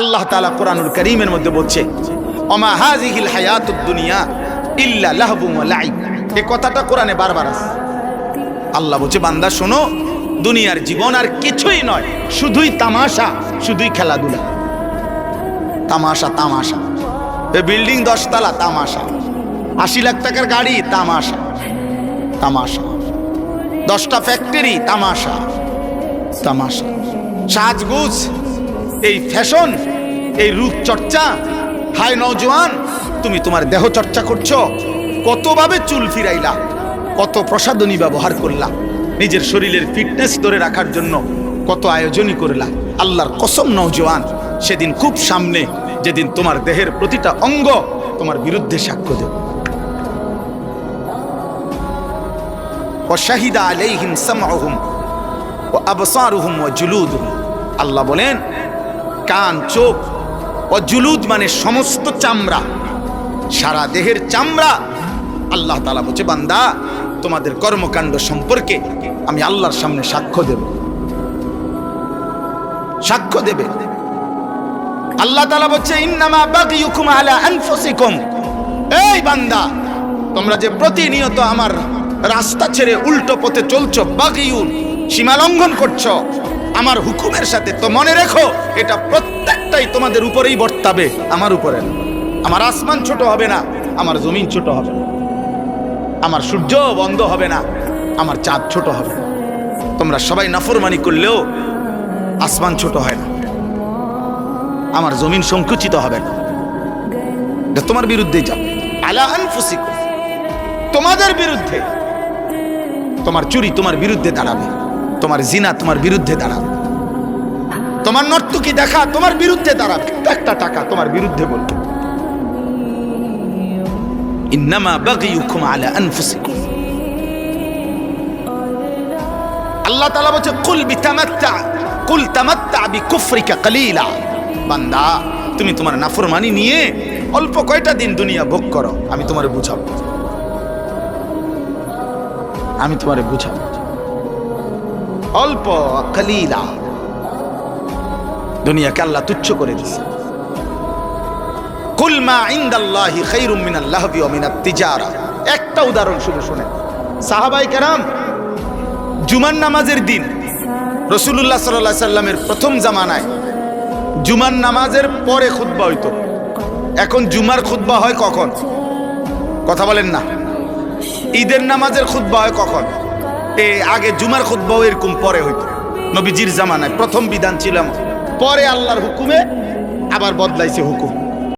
আল্লাহ তালা কোরআনুল করিমের মধ্যে বলছে অমা হাজিহিল হায়াতুদ দুনিয়া ইল্লা লাহবুম লাইব। এই কথাটা কোরআনে বারবার আছে। আল্লাহ বলছে, বান্দা, শোনো, দুনিয়ার জীবন আর কিছুই নয়, শুধুই তামাশা, শুধুই খেলাধুলা। তামাশা তামাশা। এ বিল্ডিং দশতলা, তামাশা। আশি লাখ টাকার গাড়ি, তামাশা। তামাশা। দশটা ফ্যাক্টরি, তামাশা। তামাশা। সাজগুজ, এই ফ্যাশন এই রূপ চর্চা। হায় নওজোয়ান, তুমি তোমার দেহ চর্চা করছ। কতভাবে চুল ফিরাইলা, কত প্রসাদনী ব্যবহার করলা। নিজের শরীরের ফিটনেস ধরে রাখার জন্য কত আয়োজনই করলা। আল্লাহর কসম নওজোয়ান, সেদিন খুব সামনে, যেদিন তোমার দেহের প্রতিটা অঙ্গ তোমার বিরুদ্ধে সাক্ষ্য দেব। অশাহিদা আলাই সামহুম ও আল্লাহ বলেন, কান, চোখ ও জুলুদ মানে সমস্ত চামড়া। সারা দেহের চামড়া আল্লাহ তাআলা বলছে, বান্দা, তোমাদের কর্মকাণ্ড সম্পর্কে আমি আল্লাহর সামনে সাক্ষ্য দেব। সাক্ষ্য দেবে। আল্লাহ তাআলা বলছে আলা এই বান্দা, তোমরা যে প্রতিনিয়ত আমার রাস্তা ছেড়ে উল্টো পথে চলছো বাগিউন সীমা লঙ্ঘন করছ আমার হুকুমের সাথে তো মনে রেখো, এটা প্রত্যেকটাই তোমাদের উপরেই বর্তাবে। আমার উপরে। আমার আসমান ছোট হবে না, আমার জমিন ছোট হবে না। আমার সূর্য বন্ধ হবে না, আমার চাঁদ ছোট হবে না। তোমরা সবাই নাফরমানি করলেও আসমান ছোট হয় না। আমার জমিন সংকুচিত হবে না। তোমার বিরুদ্ধেই যাবে আলা আনফুসিকুম। তোমাদের বিরুদ্ধে। তোমার চুরি তোমার বিরুদ্ধে দাঁড়াবে। তোমার জিনা তোমার বিরুদ্ধে দাঁড়াবে। তোমার নর্তকি দেখা তোমার বিরুদ্ধে দাঁড়াবে। একটা টাকা তোমার বিরুদ্ধে বলবে। আল্লাহ বলছে, কুল কুল বান্দা, তুমি তোমার নাফরমানি নিয়ে অল্প কয়টা দিন দুনিয়া ভোগ করো, আমি তোমারে বুঝাবো। আমি তোমারে বুঝাবো। অল্প কালিলা দুনিয়াকে আল্লাহ তুচ্ছ করে দিছে কুল মা ইনদাল্লাহি খাইরুম মিনাল লাহবি ওয়া মিনাত তিজারা। একটা উদাহরণ শুধু শুনে। সাহাবাই কেরাম, জুমার নামাজের দিন রসুল্লাহ সাল্লাহ সাল্লামের প্রথম জামানায় জুমার নামাজের পরে খুতবা হইতো। এখন জুমার খুতবা হয় কখন? কথা বলেন না। ঈদের নামাজের খুতবা হয় কখন? এ আগে জুমার খুদ্বাও এরকম পরে হইতো। নবীজির জামানায় প্রথম বিধান ছিল আমার পরে আল্লাহর হুকুমে আবার বদলাইছে হুকুম।